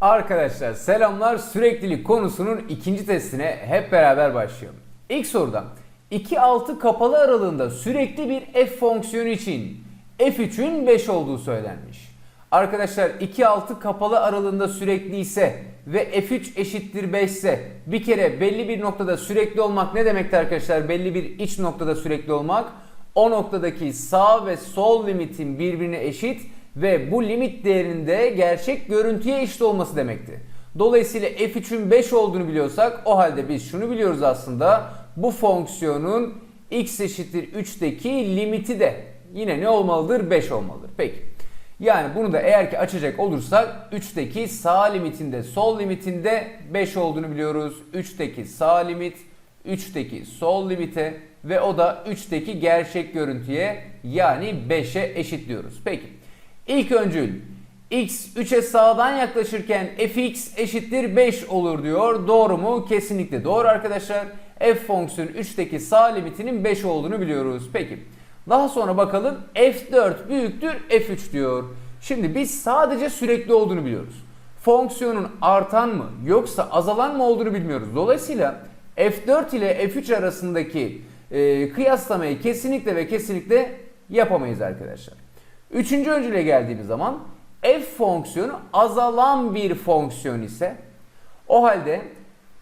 Arkadaşlar selamlar süreklilik konusunun ikinci testine hep beraber başlayalım. İlk soruda 2-6 kapalı aralığında sürekli bir f fonksiyonu için f3'ün 5 olduğu söylenmiş. Arkadaşlar 2-6 kapalı aralığında sürekli ise ve f3 eşittir 5 ise bir kere belli bir noktada sürekli olmak ne demekti arkadaşlar? Belli bir iç noktada sürekli olmak o noktadaki sağ ve sol limitin birbirine eşit ve bu limit değerinde gerçek görüntüye eşit olması demekti. Dolayısıyla f3'ün 5 olduğunu biliyorsak o halde biz şunu biliyoruz aslında. Bu fonksiyonun x eşittir 3'teki limiti de yine ne olmalıdır? 5 olmalıdır. Peki. Yani bunu da eğer ki açacak olursak 3'teki sağ limitinde sol limitinde 5 olduğunu biliyoruz. 3'teki sağ limit 3'teki sol limite ve o da 3'teki gerçek görüntüye yani 5'e eşitliyoruz. Peki. İlk öncül x 3'e sağdan yaklaşırken fx eşittir 5 olur diyor. Doğru mu? Kesinlikle doğru arkadaşlar. f fonksiyonu 3'teki sağ limitinin 5 olduğunu biliyoruz. Peki. Daha sonra bakalım f4 büyüktür f3 diyor. Şimdi biz sadece sürekli olduğunu biliyoruz. Fonksiyonun artan mı yoksa azalan mı olduğunu bilmiyoruz. Dolayısıyla f4 ile f3 arasındaki e, kıyaslamayı kesinlikle ve kesinlikle yapamayız arkadaşlar. Üçüncü öncüle geldiğimiz zaman f fonksiyonu azalan bir fonksiyon ise o halde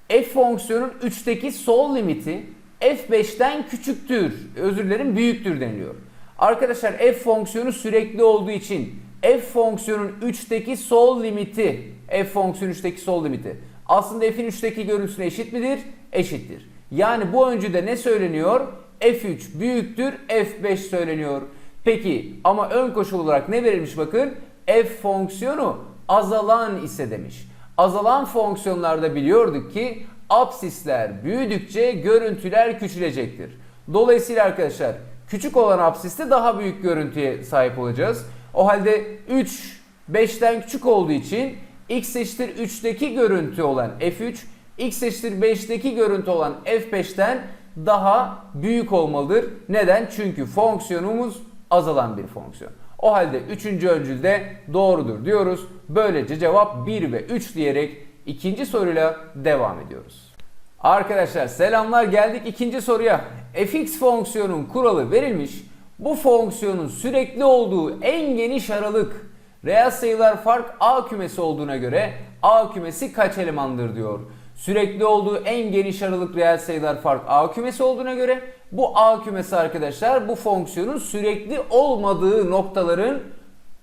f fonksiyonun 3'teki sol limiti f5'ten küçüktür, özür dilerim büyüktür deniliyor. Arkadaşlar f fonksiyonu sürekli olduğu için f fonksiyonun 3'teki sol limiti, f fonksiyonun 3'teki sol limiti aslında f'in 3'teki görüntüsüne eşit midir? Eşittir. Yani bu öncüde ne söyleniyor? f3 büyüktür, f5 söyleniyor. Peki ama ön koşul olarak ne verilmiş bakın? f fonksiyonu azalan ise demiş. Azalan fonksiyonlarda biliyorduk ki absisler büyüdükçe görüntüler küçülecektir. Dolayısıyla arkadaşlar küçük olan absiste daha büyük görüntüye sahip olacağız. O halde 3 5'ten küçük olduğu için x eşittir 3'teki görüntü olan f3 x eşittir 5'teki görüntü olan f5'ten daha büyük olmalıdır. Neden? Çünkü fonksiyonumuz azalan bir fonksiyon. O halde 3. öncülde doğrudur diyoruz. Böylece cevap 1 ve 3 diyerek ikinci soruyla devam ediyoruz. Arkadaşlar selamlar geldik ikinci soruya. fx fonksiyonun kuralı verilmiş. Bu fonksiyonun sürekli olduğu en geniş aralık reel sayılar fark A kümesi olduğuna göre A kümesi kaç elemandır diyor. Sürekli olduğu en geniş aralık reel sayılar fark A kümesi olduğuna göre bu A kümesi arkadaşlar bu fonksiyonun sürekli olmadığı noktaların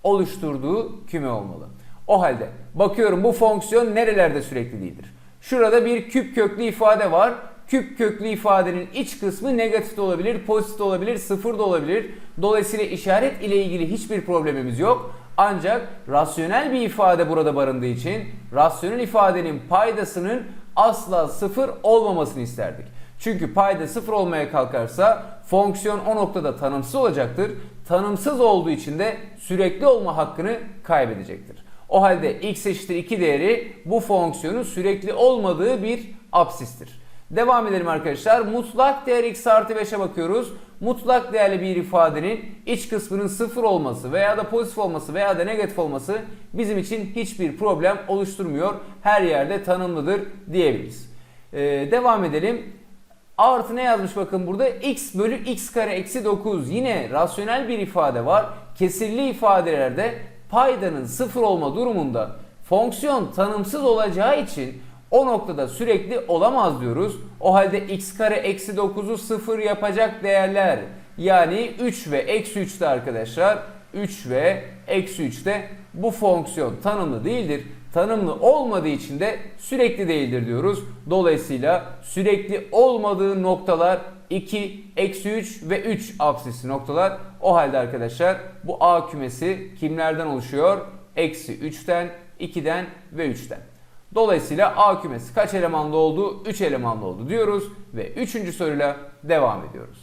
oluşturduğu küme olmalı. O halde bakıyorum bu fonksiyon nerelerde sürekli değildir. Şurada bir küp köklü ifade var. Küp köklü ifadenin iç kısmı negatif de olabilir, pozitif de olabilir, sıfır da olabilir. Dolayısıyla işaret ile ilgili hiçbir problemimiz yok. Ancak rasyonel bir ifade burada barındığı için rasyonel ifadenin paydasının asla sıfır olmamasını isterdik. Çünkü payda sıfır olmaya kalkarsa fonksiyon o noktada tanımsız olacaktır. Tanımsız olduğu için de sürekli olma hakkını kaybedecektir. O halde x eşittir 2 değeri bu fonksiyonun sürekli olmadığı bir absistir. Devam edelim arkadaşlar. Mutlak değer x artı 5'e bakıyoruz. Mutlak değerli bir ifadenin iç kısmının sıfır olması veya da pozitif olması veya da negatif olması bizim için hiçbir problem oluşturmuyor. Her yerde tanımlıdır diyebiliriz. Ee, devam edelim. Artı ne yazmış bakın burada? x bölü x kare eksi 9. Yine rasyonel bir ifade var. Kesirli ifadelerde paydanın sıfır olma durumunda fonksiyon tanımsız olacağı için o noktada sürekli olamaz diyoruz. O halde x kare eksi 9'u sıfır yapacak değerler yani 3 ve eksi 3'te arkadaşlar 3 ve eksi 3'te bu fonksiyon tanımlı değildir. Tanımlı olmadığı için de sürekli değildir diyoruz. Dolayısıyla sürekli olmadığı noktalar 2, eksi 3 ve 3 absisli noktalar. O halde arkadaşlar bu A kümesi kimlerden oluşuyor? Eksi 3'ten, 2'den ve 3'ten. Dolayısıyla A kümesi kaç elemanlı oldu? 3 elemanlı oldu diyoruz ve 3. soruyla devam ediyoruz.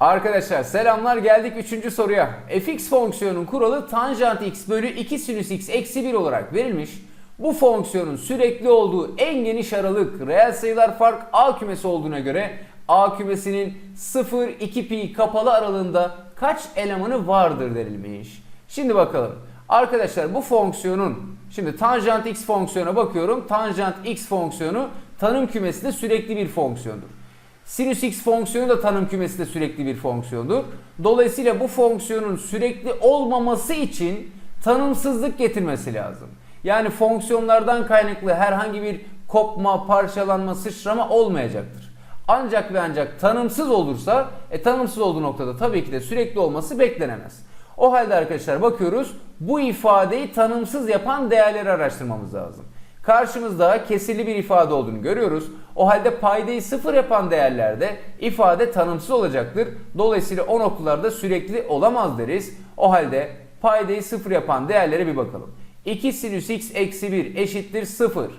Arkadaşlar selamlar geldik 3. soruya. fx fonksiyonun kuralı tanjant x bölü 2 sinüs x eksi 1 olarak verilmiş. Bu fonksiyonun sürekli olduğu en geniş aralık reel sayılar fark A kümesi olduğuna göre A kümesinin 0 2 pi kapalı aralığında kaç elemanı vardır denilmiş. Şimdi bakalım. Arkadaşlar bu fonksiyonun Şimdi tanjant x fonksiyona bakıyorum. Tanjant x fonksiyonu tanım kümesinde sürekli bir fonksiyondur. Sinüs x fonksiyonu da tanım kümesinde sürekli bir fonksiyondur. Dolayısıyla bu fonksiyonun sürekli olmaması için tanımsızlık getirmesi lazım. Yani fonksiyonlardan kaynaklı herhangi bir kopma, parçalanma, sıçrama olmayacaktır. Ancak ve ancak tanımsız olursa, e, tanımsız olduğu noktada tabii ki de sürekli olması beklenemez. O halde arkadaşlar bakıyoruz bu ifadeyi tanımsız yapan değerleri araştırmamız lazım. Karşımızda kesirli bir ifade olduğunu görüyoruz. O halde paydayı sıfır yapan değerlerde ifade tanımsız olacaktır. Dolayısıyla o noktalarda sürekli olamaz deriz. O halde paydayı sıfır yapan değerlere bir bakalım. 2 sinüs x eksi 1 eşittir 0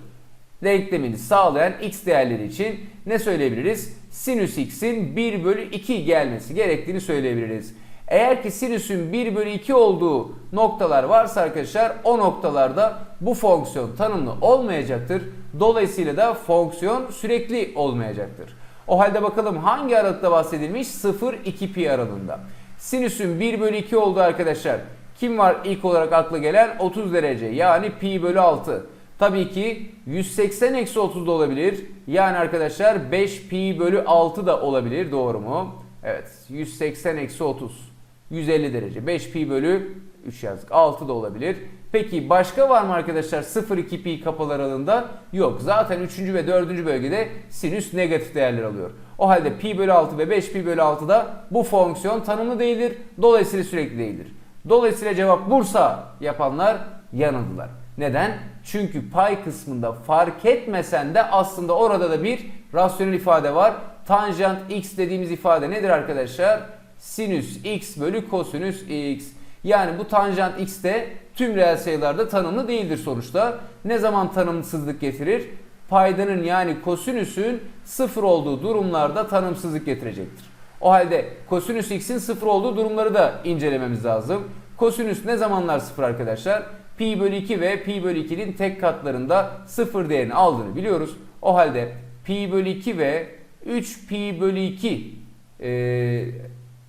denklemini sağlayan x değerleri için ne söyleyebiliriz? Sinüs x'in 1 bölü 2 gelmesi gerektiğini söyleyebiliriz. Eğer ki sinüsün 1 bölü 2 olduğu noktalar varsa arkadaşlar o noktalarda bu fonksiyon tanımlı olmayacaktır. Dolayısıyla da fonksiyon sürekli olmayacaktır. O halde bakalım hangi aralıkta bahsedilmiş? 0-2 pi aralığında. Sinüsün 1 bölü 2 olduğu arkadaşlar kim var ilk olarak akla gelen? 30 derece yani pi bölü 6. Tabii ki 180 eksi 30 da olabilir. Yani arkadaşlar 5 pi bölü 6 da olabilir. Doğru mu? Evet 180 eksi 30. 150 derece. 5 pi bölü 3 yazdık. 6 da olabilir. Peki başka var mı arkadaşlar 0-2 pi kapalı aralığında? Yok. Zaten 3. ve 4. bölgede sinüs negatif değerler alıyor. O halde pi bölü 6 ve 5 pi bölü 6 da bu fonksiyon tanımlı değildir. Dolayısıyla sürekli değildir. Dolayısıyla cevap Bursa yapanlar yanıldılar. Neden? Çünkü pay kısmında fark etmesen de aslında orada da bir rasyonel ifade var. Tanjant x dediğimiz ifade nedir arkadaşlar? Sinüs x bölü kosinüs x. Yani bu tanjant x de tüm reel sayılarda tanımlı değildir sonuçta. Ne zaman tanımsızlık getirir? Paydanın yani kosinüsün sıfır olduğu durumlarda tanımsızlık getirecektir. O halde kosinüs x'in sıfır olduğu durumları da incelememiz lazım. Kosinüs ne zamanlar sıfır arkadaşlar? Pi bölü 2 ve pi bölü 2'nin tek katlarında sıfır değerini aldığını biliyoruz. O halde pi bölü 2 ve 3 pi bölü 2 e,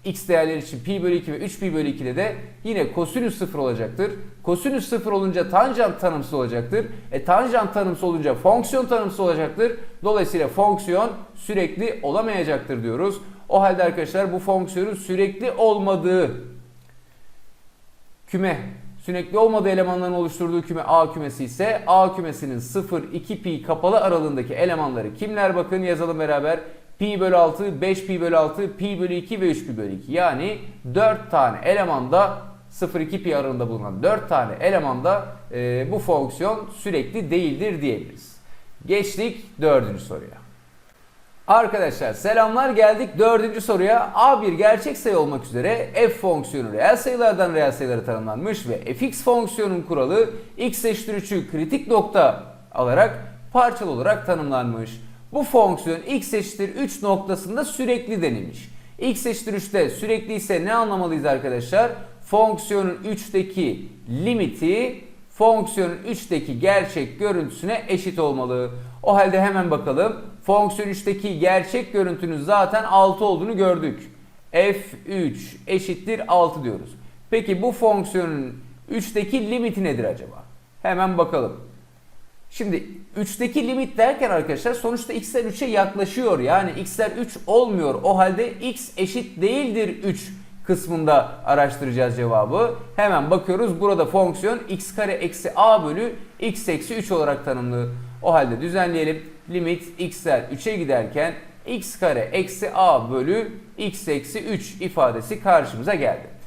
x değerleri için pi bölü 2 ve 3 pi bölü 2'de de yine kosinüs sıfır olacaktır. Kosinüs sıfır olunca tanjant tanımsız olacaktır. E tanjant tanımsız olunca fonksiyon tanımsız olacaktır. Dolayısıyla fonksiyon sürekli olamayacaktır diyoruz. O halde arkadaşlar bu fonksiyonun sürekli olmadığı küme sürekli olmadığı elemanların oluşturduğu küme A kümesi ise A kümesinin 0-2 pi kapalı aralığındaki elemanları kimler bakın yazalım beraber. Pi bölü 6, 5 pi bölü 6, pi bölü 2 ve 3 pi bölü 2. Yani 4 tane elemanda 0-2 pi aralığında bulunan 4 tane elemanda e, bu fonksiyon sürekli değildir diyebiliriz. Geçtik dördüncü soruya. Arkadaşlar selamlar geldik dördüncü soruya. A1 gerçek sayı olmak üzere f fonksiyonu reel sayılardan reel sayılara tanımlanmış ve fx fonksiyonun kuralı x eşittir 3'ü kritik nokta alarak parçalı olarak tanımlanmış. Bu fonksiyon x eşittir 3 noktasında sürekli denilmiş. x eşittir 3'te sürekli ise ne anlamalıyız arkadaşlar? Fonksiyonun 3'teki limiti fonksiyonun 3'teki gerçek görüntüsüne eşit olmalı. O halde hemen bakalım. Fonksiyon 3'teki gerçek görüntünün zaten 6 olduğunu gördük. f3 eşittir 6 diyoruz. Peki bu fonksiyonun 3'teki limiti nedir acaba? Hemen bakalım. Şimdi 3'teki limit derken arkadaşlar sonuçta x'ler 3'e yaklaşıyor. Yani x'ler 3 olmuyor. O halde x eşit değildir 3 kısmında araştıracağız cevabı. Hemen bakıyoruz. Burada fonksiyon x kare eksi a bölü x eksi 3 olarak tanımlı. O halde düzenleyelim. Limit x'ler 3'e giderken x kare eksi a bölü x eksi 3 ifadesi karşımıza geldi.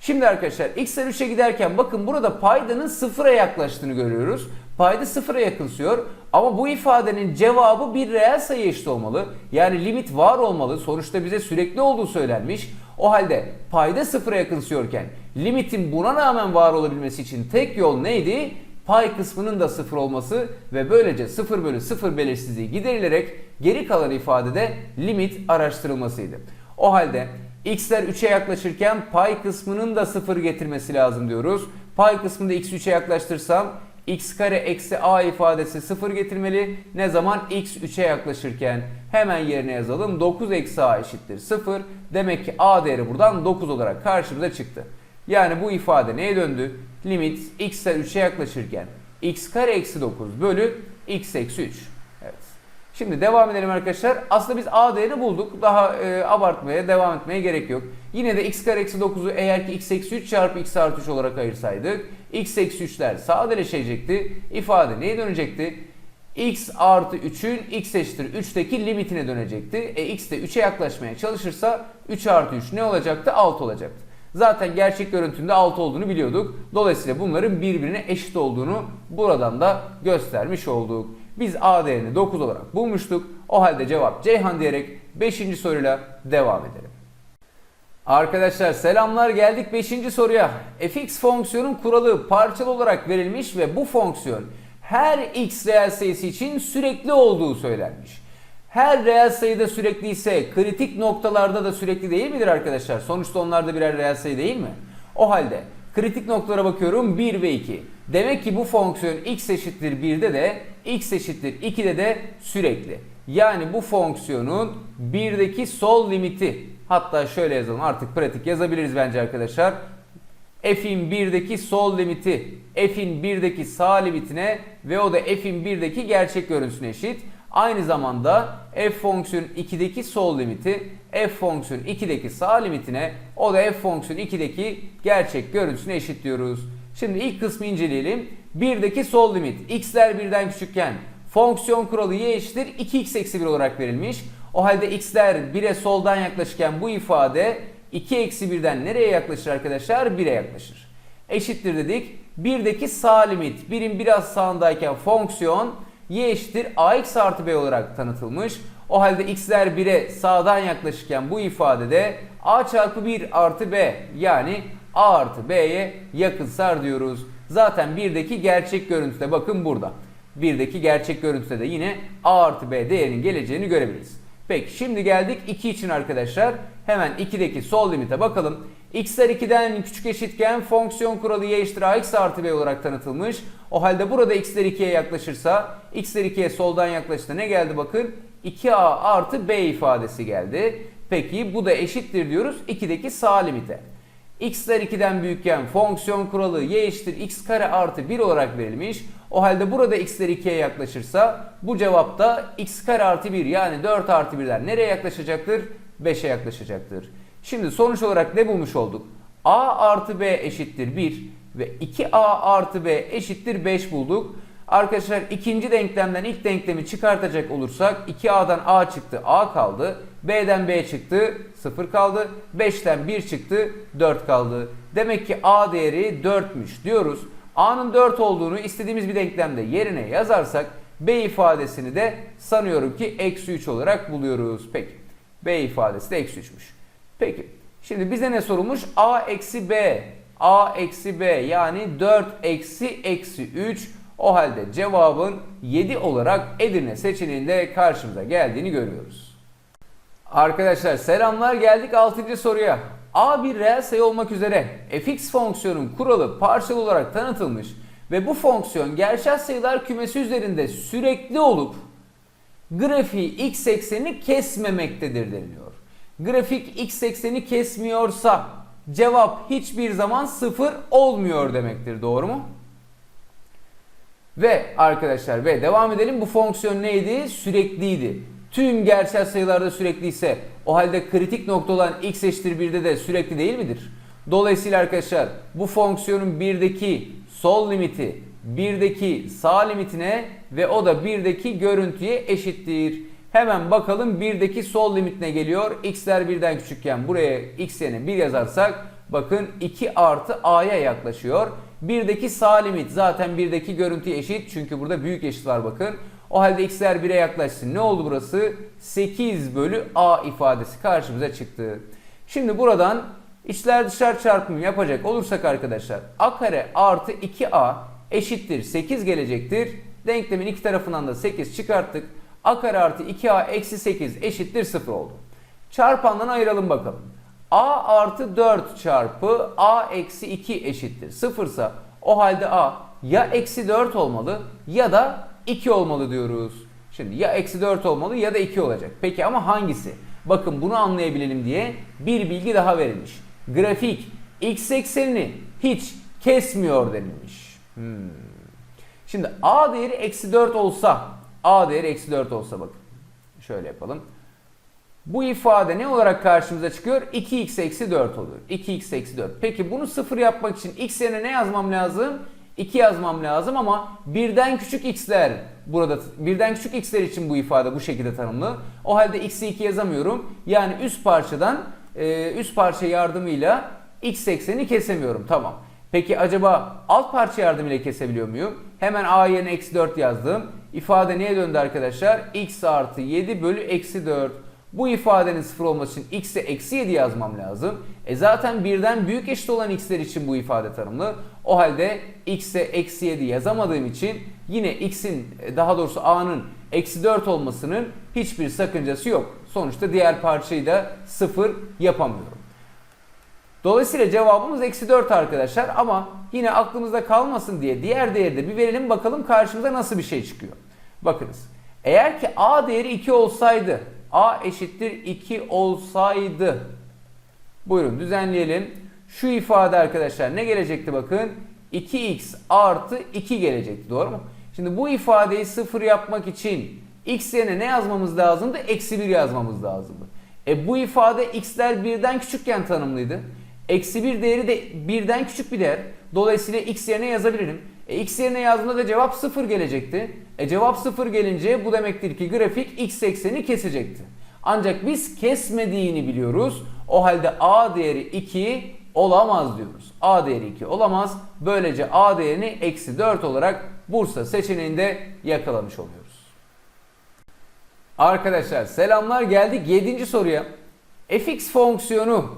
Şimdi arkadaşlar x'ler 3'e giderken bakın burada paydanın sıfıra yaklaştığını görüyoruz. Payda sıfıra yakınsıyor ama bu ifadenin cevabı bir reel sayı eşit olmalı. Yani limit var olmalı. Sonuçta bize sürekli olduğu söylenmiş. O halde payda sıfıra yakınsıyorken limitin buna rağmen var olabilmesi için tek yol neydi? Pay kısmının da sıfır olması ve böylece 0 bölü 0 belirsizliği giderilerek geri kalan ifadede limit araştırılmasıydı. O halde x'ler 3'e yaklaşırken pay kısmının da 0 getirmesi lazım diyoruz. Pay kısmında x 3'e yaklaştırsam x kare eksi a ifadesi 0 getirmeli. Ne zaman x 3'e yaklaşırken hemen yerine yazalım. 9 eksi a eşittir 0. Demek ki a değeri buradan 9 olarak karşımıza çıktı. Yani bu ifade neye döndü? Limit x'ler 3'e yaklaşırken x kare eksi 9 bölü x eksi 3. Şimdi devam edelim arkadaşlar. Aslında biz a değerini bulduk. Daha e, abartmaya, devam etmeye gerek yok. Yine de x kare eksi 9'u eğer ki x eksi 3 çarpı x artı 3 olarak ayırsaydık x eksi 3'ler sadeleşecekti. İfade neye dönecekti? x artı 3'ün x eşittir 3'teki limitine dönecekti. E x de 3'e yaklaşmaya çalışırsa 3 artı 3 ne olacaktı? 6 olacaktı. Zaten gerçek görüntünde 6 olduğunu biliyorduk. Dolayısıyla bunların birbirine eşit olduğunu buradan da göstermiş olduk. Biz A değerini 9 olarak bulmuştuk. O halde cevap Ceyhan diyerek 5. soruyla devam edelim. Arkadaşlar selamlar geldik 5. soruya. fx fonksiyonun kuralı parçalı olarak verilmiş ve bu fonksiyon her x reel sayısı için sürekli olduğu söylenmiş. Her reel sayıda sürekli ise kritik noktalarda da sürekli değil midir arkadaşlar? Sonuçta onlar da birer reel sayı değil mi? O halde kritik noktalara bakıyorum 1 ve 2. Demek ki bu fonksiyon x eşittir 1'de de x eşittir 2'de de sürekli. Yani bu fonksiyonun 1'deki sol limiti hatta şöyle yazalım artık pratik yazabiliriz bence arkadaşlar f'in 1'deki sol limiti f'in 1'deki sağ limitine ve o da f'in 1'deki gerçek görüntüsüne eşit. Aynı zamanda f fonksiyon 2'deki sol limiti f fonksiyon 2'deki sağ limitine o da f fonksiyon 2'deki gerçek görüntüsüne eşit diyoruz. Şimdi ilk kısmı inceleyelim. 1'deki sol limit x'ler 1'den küçükken fonksiyon kuralı y eşittir 2x eksi 1 olarak verilmiş. O halde x'ler 1'e soldan yaklaşırken bu ifade 2 eksi 1'den nereye yaklaşır arkadaşlar? 1'e yaklaşır. Eşittir dedik. 1'deki sağ limit 1'in biraz sağındayken fonksiyon y eşittir ax artı b olarak tanıtılmış. O halde x'ler 1'e sağdan yaklaşırken bu ifadede a çarpı 1 artı b yani a artı b'ye yakınsar diyoruz. Zaten 1'deki gerçek görüntüde bakın burada. 1'deki gerçek görüntüde de yine a artı b değerinin geleceğini görebiliriz. Peki şimdi geldik 2 için arkadaşlar. Hemen 2'deki sol limite bakalım. x'ler 2'den küçük eşitken fonksiyon kuralı y eşittir ax artı b olarak tanıtılmış. O halde burada x'ler 2'ye yaklaşırsa x'ler 2'ye soldan yaklaştı ne geldi bakın? 2a artı b ifadesi geldi. Peki bu da eşittir diyoruz 2'deki sağ limite. X'ler 2'den büyükken fonksiyon kuralı y eşittir x kare artı 1 olarak verilmiş. O halde burada x'ler 2'ye yaklaşırsa bu cevapta x kare artı 1 yani 4 artı 1'ler nereye yaklaşacaktır? 5'e yaklaşacaktır. Şimdi sonuç olarak ne bulmuş olduk? a artı b eşittir 1 ve 2a artı b eşittir 5 bulduk. Arkadaşlar ikinci denklemden ilk denklemi çıkartacak olursak 2a'dan a çıktı a kaldı. B'den b çıktı 0 kaldı. 5'ten 1 çıktı 4 kaldı. Demek ki a değeri 4'müş diyoruz. a'nın 4 olduğunu istediğimiz bir denklemde yerine yazarsak b ifadesini de sanıyorum ki eksi 3 olarak buluyoruz. Peki b ifadesi de eksi 3'müş. Peki şimdi bize ne sorulmuş? a eksi b a eksi b yani 4 eksi eksi 3 o halde cevabın 7 olarak Edirne seçeneğinde karşımıza geldiğini görüyoruz. Arkadaşlar selamlar geldik 6. soruya. A bir reel sayı olmak üzere fx fonksiyonun kuralı parçalı olarak tanıtılmış ve bu fonksiyon gerçel sayılar kümesi üzerinde sürekli olup grafiği x eksenini kesmemektedir deniliyor. Grafik x ekseni kesmiyorsa cevap hiçbir zaman sıfır olmuyor demektir. Doğru mu? Ve arkadaşlar ve devam edelim. Bu fonksiyon neydi? Sürekliydi. Tüm gerçel sayılarda sürekli ise o halde kritik nokta olan x eşittir 1'de de sürekli değil midir? Dolayısıyla arkadaşlar bu fonksiyonun 1'deki sol limiti 1'deki sağ limitine ve o da 1'deki görüntüye eşittir. Hemen bakalım 1'deki sol limitine geliyor. x'ler 1'den küçükken buraya x yerine 1 yazarsak bakın 2 artı a'ya yaklaşıyor. 1'deki sağ limit zaten 1'deki görüntü eşit. Çünkü burada büyük eşit var bakın. O halde x'ler 1'e yaklaşsın. Ne oldu burası? 8 bölü a ifadesi karşımıza çıktı. Şimdi buradan içler dışlar çarpımı yapacak olursak arkadaşlar a kare artı 2a eşittir 8 gelecektir. Denklemin iki tarafından da 8 çıkarttık. a kare artı 2a eksi 8 eşittir 0 oldu. Çarpandan ayıralım bakalım. a artı 4 çarpı a eksi 2 eşittir 0 ise o halde a ya eksi 4 olmalı ya da 2 olmalı diyoruz. Şimdi ya eksi 4 olmalı ya da 2 olacak. Peki ama hangisi? Bakın bunu anlayabilelim diye bir bilgi daha verilmiş. Grafik x eksenini hiç kesmiyor denilmiş. Hmm. Şimdi a değeri eksi 4 olsa, a değeri eksi 4 olsa bakın. Şöyle yapalım. Bu ifade ne olarak karşımıza çıkıyor? 2x eksi 4 oluyor. 2x eksi 4. Peki bunu sıfır yapmak için x yerine ne yazmam lazım? 2 yazmam lazım ama birden küçük x'ler burada birden küçük x'ler için bu ifade bu şekilde tanımlı. O halde x'i 2 yazamıyorum. Yani üst parçadan e, üst parça yardımıyla x ekseni kesemiyorum. Tamam. Peki acaba alt parça yardımıyla kesebiliyor muyum? Hemen a yerine eksi 4 yazdım. İfade neye döndü arkadaşlar? x artı 7 bölü eksi 4. Bu ifadenin sıfır olması için x'e eksi 7 yazmam lazım. E zaten birden büyük eşit olan x'ler için bu ifade tanımlı. O halde x'e eksi 7 yazamadığım için yine x'in daha doğrusu a'nın eksi 4 olmasının hiçbir sakıncası yok. Sonuçta diğer parçayı da sıfır yapamıyorum. Dolayısıyla cevabımız eksi 4 arkadaşlar ama yine aklımızda kalmasın diye diğer değeri de bir verelim bakalım karşımıza nasıl bir şey çıkıyor. Bakınız eğer ki a değeri 2 olsaydı a eşittir 2 olsaydı buyurun düzenleyelim. Şu ifade arkadaşlar ne gelecekti bakın 2x artı 2 gelecekti doğru mu? Şimdi bu ifadeyi sıfır yapmak için x yerine ne yazmamız lazımdı? Eksi 1 yazmamız lazımdı. E bu ifade x'ler birden küçükken tanımlıydı. Eksi 1 değeri de birden küçük bir değer. Dolayısıyla x yerine yazabilirim. E, x yerine yazdığımda da cevap 0 gelecekti. E, cevap 0 gelince bu demektir ki grafik x ekseni kesecekti. Ancak biz kesmediğini biliyoruz. O halde a değeri 2 olamaz diyoruz. a değeri 2 olamaz. Böylece a değerini eksi 4 olarak Bursa seçeneğinde yakalamış oluyoruz. Arkadaşlar selamlar geldik 7. soruya. fx fonksiyonu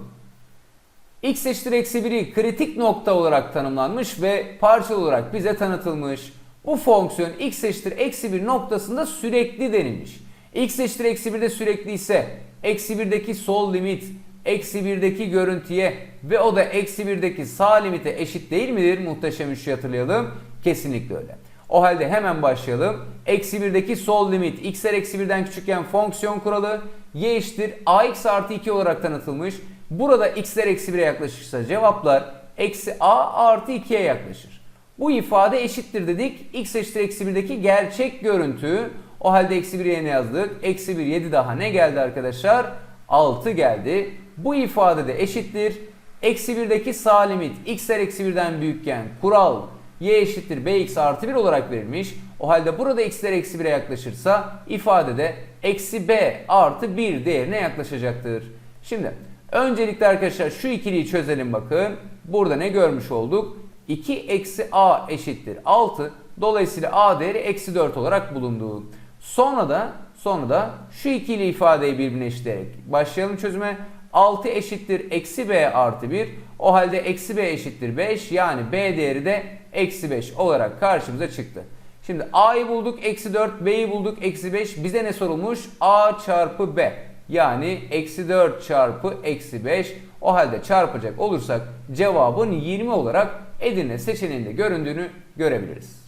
x eşittir eksi 1'i kritik nokta olarak tanımlanmış ve parçalı olarak bize tanıtılmış. Bu fonksiyon x eşittir eksi 1 noktasında sürekli denilmiş. x eşittir eksi 1'de sürekli ise eksi 1'deki sol limit eksi 1'deki görüntüye ve o da eksi 1'deki sağ limite eşit değil midir? Muhteşem üçlü hatırlayalım. Kesinlikle öyle. O halde hemen başlayalım. Eksi 1'deki sol limit x'ler eksi 1'den küçükken fonksiyon kuralı y eşittir ax artı 2 olarak tanıtılmış. Burada x'ler eksi 1'e yaklaşırsa cevaplar eksi a artı 2'ye yaklaşır. Bu ifade eşittir dedik. x eşittir eksi 1'deki gerçek görüntü. O halde eksi 1 yerine yazdık. Eksi 1 7 daha ne geldi arkadaşlar? 6 geldi. Bu ifade de eşittir. Eksi 1'deki sağ limit x'ler eksi 1'den büyükken kural y eşittir bx artı 1 olarak verilmiş. O halde burada x'ler eksi 1'e yaklaşırsa ifadede eksi b artı 1 değerine yaklaşacaktır. Şimdi öncelikle arkadaşlar şu ikiliyi çözelim bakın. Burada ne görmüş olduk? 2 eksi a eşittir 6. Dolayısıyla a değeri eksi 4 olarak bulundu. Sonra da sonra da şu ikili ifadeyi birbirine eşitleyerek başlayalım çözüme. 6 eşittir eksi b artı 1. O halde eksi b eşittir 5 yani b değeri de eksi 5 olarak karşımıza çıktı. Şimdi a'yı bulduk eksi 4 b'yi bulduk eksi 5 bize ne sorulmuş? a çarpı b yani eksi 4 çarpı eksi 5 o halde çarpacak olursak cevabın 20 olarak Edirne seçeneğinde göründüğünü görebiliriz.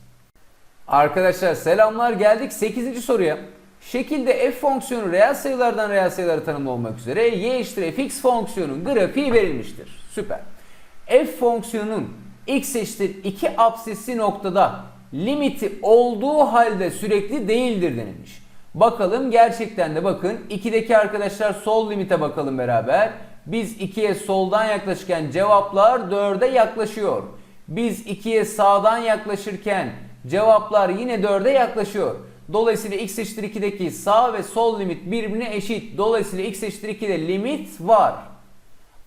Arkadaşlar selamlar geldik 8. soruya. Şekilde f fonksiyonu reel sayılardan reel sayıları tanımlı üzere y eşittir fx fonksiyonun grafiği verilmiştir. Süper. f fonksiyonun x eşittir 2 apsisi noktada limiti olduğu halde sürekli değildir denilmiş. Bakalım gerçekten de bakın 2'deki arkadaşlar sol limite bakalım beraber. Biz 2'ye soldan yaklaşırken cevaplar 4'e yaklaşıyor. Biz 2'ye sağdan yaklaşırken cevaplar yine 4'e yaklaşıyor. Dolayısıyla x eşittir 2'deki sağ ve sol limit birbirine eşit. Dolayısıyla x eşittir 2'de limit var.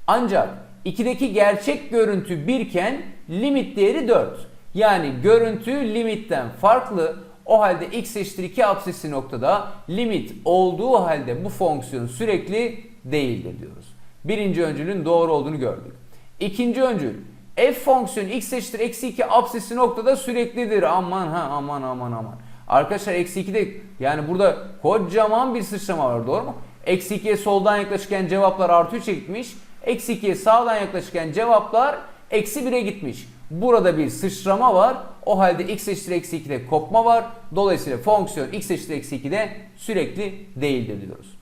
Ancak 2'deki gerçek görüntü 1 iken limit değeri 4. Yani görüntü limitten farklı. O halde x eşittir 2 apsisi noktada limit olduğu halde bu fonksiyon sürekli değildir diyoruz. Birinci öncülün doğru olduğunu gördük. İkinci öncül f fonksiyonu x eşittir eksi 2 apsisi noktada süreklidir. Aman ha aman aman aman. Arkadaşlar eksi 2'de yani burada kocaman bir sıçrama var doğru mu? Eksi 2'ye soldan yaklaşırken cevaplar artı 3'e gitmiş. Eksi 2'ye sağdan yaklaşırken cevaplar eksi 1'e gitmiş. Burada bir sıçrama var. O halde x eşittir eksi 2'de kopma var. Dolayısıyla fonksiyon x eşittir eksi 2'de sürekli değildir diyoruz.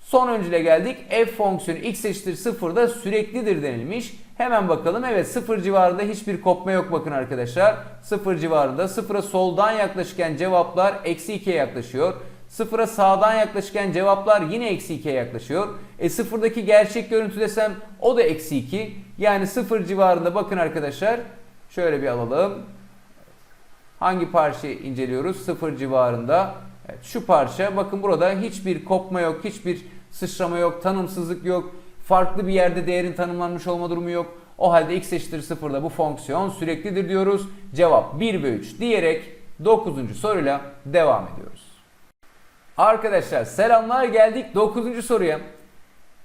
Son öncüle geldik. F fonksiyonu x eşittir 0'da süreklidir denilmiş. Hemen bakalım. Evet 0 civarında hiçbir kopma yok bakın arkadaşlar. 0 civarında 0'a soldan yaklaşırken cevaplar eksi 2'ye yaklaşıyor. Sıfıra sağdan yaklaşırken cevaplar yine eksi 2'ye yaklaşıyor. E sıfırdaki gerçek görüntü desem o da eksi 2. Yani sıfır civarında bakın arkadaşlar. Şöyle bir alalım. Hangi parçayı inceliyoruz? Sıfır civarında. Evet, şu parça bakın burada hiçbir kopma yok, hiçbir sıçrama yok, tanımsızlık yok. Farklı bir yerde değerin tanımlanmış olma durumu yok. O halde x eşittir sıfırda bu fonksiyon süreklidir diyoruz. Cevap 1 ve 3 diyerek 9. soruyla devam ediyoruz. Arkadaşlar selamlar geldik 9. soruya.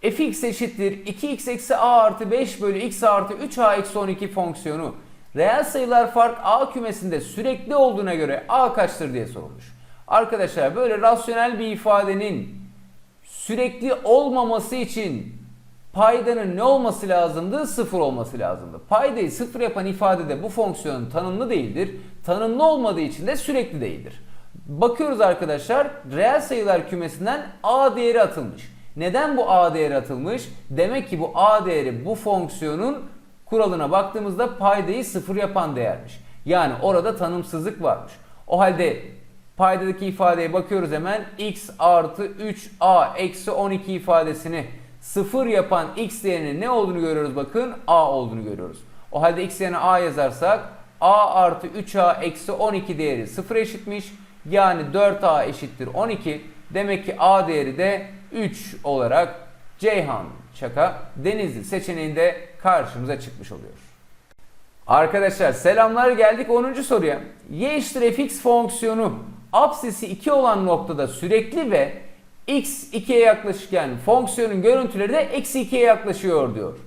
fx eşittir 2x eksi a artı 5 bölü x artı 3a eksi 12 fonksiyonu reel sayılar fark a kümesinde sürekli olduğuna göre a kaçtır diye sorulmuş. Arkadaşlar böyle rasyonel bir ifadenin sürekli olmaması için paydanın ne olması lazımdı? Sıfır olması lazımdı. Paydayı sıfır yapan ifadede bu fonksiyon tanımlı değildir. Tanımlı olmadığı için de sürekli değildir. Bakıyoruz arkadaşlar reel sayılar kümesinden a değeri atılmış. Neden bu a değeri atılmış? Demek ki bu a değeri bu fonksiyonun kuralına baktığımızda paydayı sıfır yapan değermiş. Yani orada tanımsızlık varmış. O halde paydadaki ifadeye bakıyoruz hemen x artı 3a eksi 12 ifadesini sıfır yapan x değerinin ne olduğunu görüyoruz bakın a olduğunu görüyoruz. O halde x yerine a yazarsak a artı 3a eksi 12 değeri sıfır eşitmiş. Yani 4a eşittir 12. Demek ki a değeri de 3 olarak Ceyhan Çaka Denizli seçeneğinde karşımıza çıkmış oluyor. Arkadaşlar selamlar geldik 10. soruya. y eşittir fx fonksiyonu apsisi 2 olan noktada sürekli ve x 2'ye yaklaşırken fonksiyonun görüntüleri de eksi 2'ye yaklaşıyor diyor.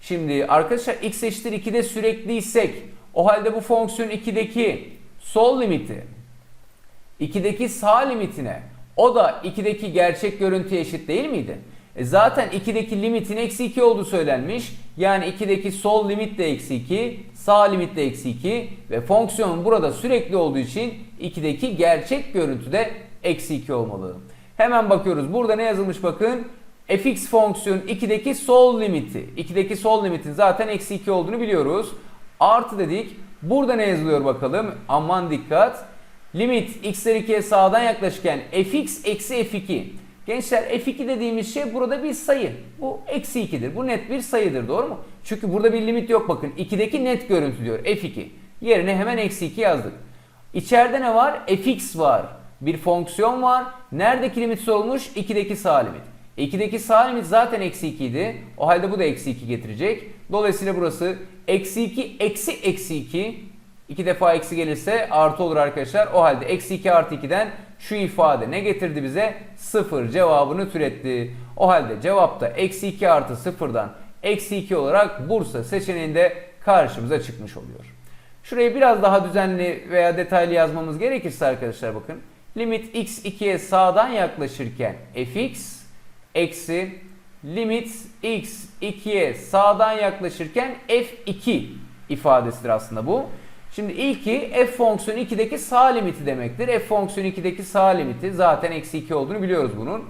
Şimdi arkadaşlar x eşittir 2'de sürekliysek o halde bu fonksiyon 2'deki sol limiti 2'deki sağ limitine o da 2'deki gerçek görüntüye eşit değil miydi? E zaten 2'deki limitin eksi 2 olduğu söylenmiş. Yani 2'deki sol limit de eksi 2, sağ limit de eksi 2 ve fonksiyon burada sürekli olduğu için 2'deki gerçek görüntü de eksi 2 olmalı. Hemen bakıyoruz. Burada ne yazılmış bakın. fx fonksiyon 2'deki sol limiti. 2'deki sol limitin zaten eksi 2 olduğunu biliyoruz. Artı dedik. Burada ne yazılıyor bakalım. Aman dikkat. Limit x'ler 2'ye sağdan yaklaşırken fx eksi f2. Gençler f2 dediğimiz şey burada bir sayı. Bu eksi 2'dir. Bu net bir sayıdır doğru mu? Çünkü burada bir limit yok bakın. 2'deki net görüntü diyor f2. Yerine hemen eksi 2 yazdık. İçeride ne var? fx var. Bir fonksiyon var. Neredeki limit sorulmuş? 2'deki sağ limit. 2'deki sağ limit zaten eksi 2 idi. O halde bu da eksi 2 getirecek. Dolayısıyla burası eksi 2 eksi eksi 2 2 defa eksi gelirse artı olur arkadaşlar. O halde eksi 2 artı 2'den şu ifade ne getirdi bize? 0 cevabını türetti. O halde cevapta eksi 2 artı 0'dan eksi 2 olarak Bursa seçeneğinde karşımıza çıkmış oluyor. Şurayı biraz daha düzenli veya detaylı yazmamız gerekirse arkadaşlar bakın. Limit x 2'ye sağdan yaklaşırken fx eksi limit x 2'ye sağdan yaklaşırken f2 ifadesidir aslında bu. Şimdi ilki f fonksiyonu 2'deki sağ limiti demektir. f fonksiyonu 2'deki sağ limiti zaten eksi 2 olduğunu biliyoruz bunun.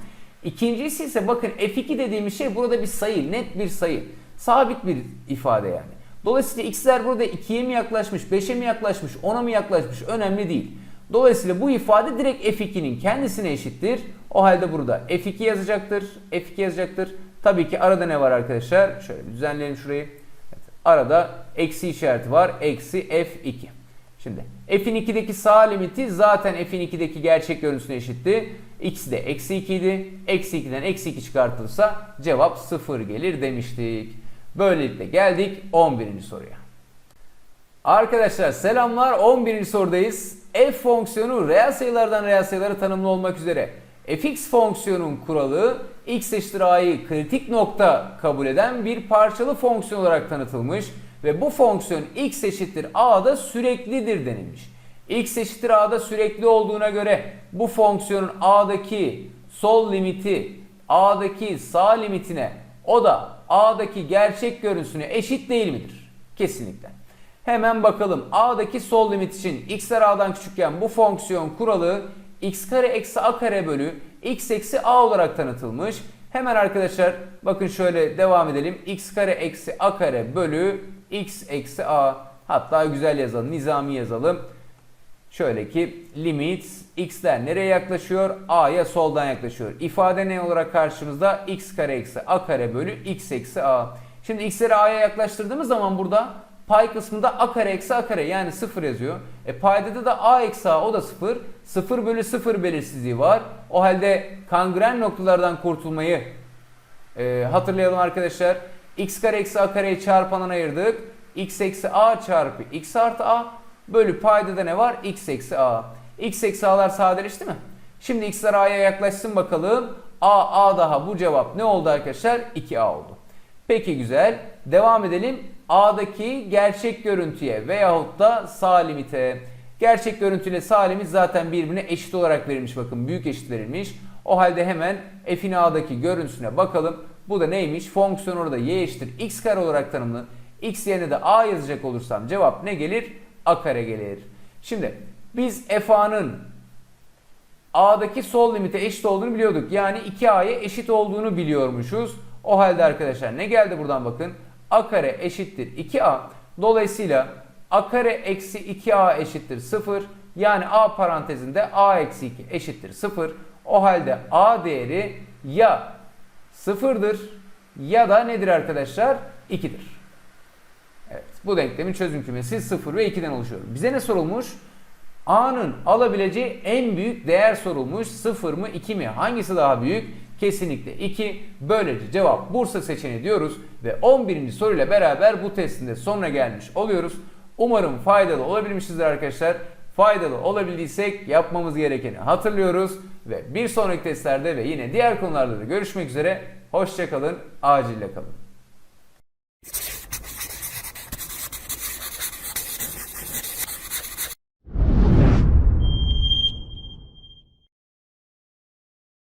İkincisi ise bakın f2 dediğimiz şey burada bir sayı, net bir sayı. Sabit bir ifade yani. Dolayısıyla x'ler burada 2'ye mi yaklaşmış, 5'e mi yaklaşmış, 10'a mı yaklaşmış önemli değil. Dolayısıyla bu ifade direkt f2'nin kendisine eşittir. O halde burada f2 yazacaktır, f2 yazacaktır. Tabii ki arada ne var arkadaşlar? Şöyle düzenleyelim şurayı. Arada eksi işareti var. Eksi F2. Şimdi F'in 2'deki sağ limiti zaten F'in 2'deki gerçek görüntüsüne eşitti. X de eksi 2 idi. Eksi 2'den eksi 2 çıkartılırsa cevap 0 gelir demiştik. Böylelikle geldik 11. soruya. Arkadaşlar selamlar 11. sorudayız. F fonksiyonu reel sayılardan reel sayılara tanımlı olmak üzere fx fonksiyonun kuralı x eşittir a'yı kritik nokta kabul eden bir parçalı fonksiyon olarak tanıtılmış ve bu fonksiyon x eşittir a'da süreklidir denilmiş. x eşittir a'da sürekli olduğuna göre bu fonksiyonun a'daki sol limiti a'daki sağ limitine o da a'daki gerçek görüntüsüne eşit değil midir? Kesinlikle. Hemen bakalım a'daki sol limit için x'ler a'dan küçükken bu fonksiyon kuralı x kare eksi a kare bölü x eksi a olarak tanıtılmış Hemen arkadaşlar bakın şöyle devam edelim. x kare eksi a kare bölü x eksi a. Hatta güzel yazalım. Nizami yazalım. Şöyle ki limit x'ler nereye yaklaşıyor? A'ya soldan yaklaşıyor. İfade ne olarak karşımızda? x kare eksi a kare bölü x eksi a. Şimdi x'leri a'ya yaklaştırdığımız zaman burada pay kısmında a kare eksi a kare yani 0 yazıyor. E paydada da a eksi a o da 0. 0 bölü 0 belirsizliği var. O halde kangren noktalardan kurtulmayı e, hatırlayalım arkadaşlar. x kare eksi a kareyi çarpandan ayırdık. x eksi a çarpı x artı a bölü paydada ne var? x eksi a. x eksi a'lar sadeleşti mi? Şimdi x'ler a'ya yaklaşsın bakalım. a a daha bu cevap ne oldu arkadaşlar? 2a oldu. Peki güzel. Devam edelim. A'daki gerçek görüntüye veyahut da sağ limite. Gerçek görüntüyle sağ limit zaten birbirine eşit olarak verilmiş. Bakın büyük eşit verilmiş. O halde hemen f'in A'daki görüntüsüne bakalım. Bu da neymiş? Fonksiyon orada y eşittir x kare olarak tanımlı. x yerine de a yazacak olursam cevap ne gelir? a kare gelir. Şimdi biz f a'daki sol limite eşit olduğunu biliyorduk. Yani 2a'ya eşit olduğunu biliyormuşuz. O halde arkadaşlar ne geldi buradan bakın. A kare eşittir 2a. Dolayısıyla a kare eksi 2a eşittir 0. Yani a parantezinde a eksi 2 eşittir 0. O halde a değeri ya 0'dır ya da nedir arkadaşlar? 2'dir. Evet, bu denklemin çözüm kümesi 0 ve 2'den oluşuyor. Bize ne sorulmuş? A'nın alabileceği en büyük değer sorulmuş. 0 mı 2 mi? Hangisi daha büyük? Kesinlikle 2. Böylece cevap Bursa seçeneği diyoruz ve 11. soruyla beraber bu testinde sonuna gelmiş oluyoruz. Umarım faydalı olabilmişizdir arkadaşlar. Faydalı olabildiysek yapmamız gerekeni hatırlıyoruz ve bir sonraki testlerde ve yine diğer konularda da görüşmek üzere. Hoşçakalın, acille kalın.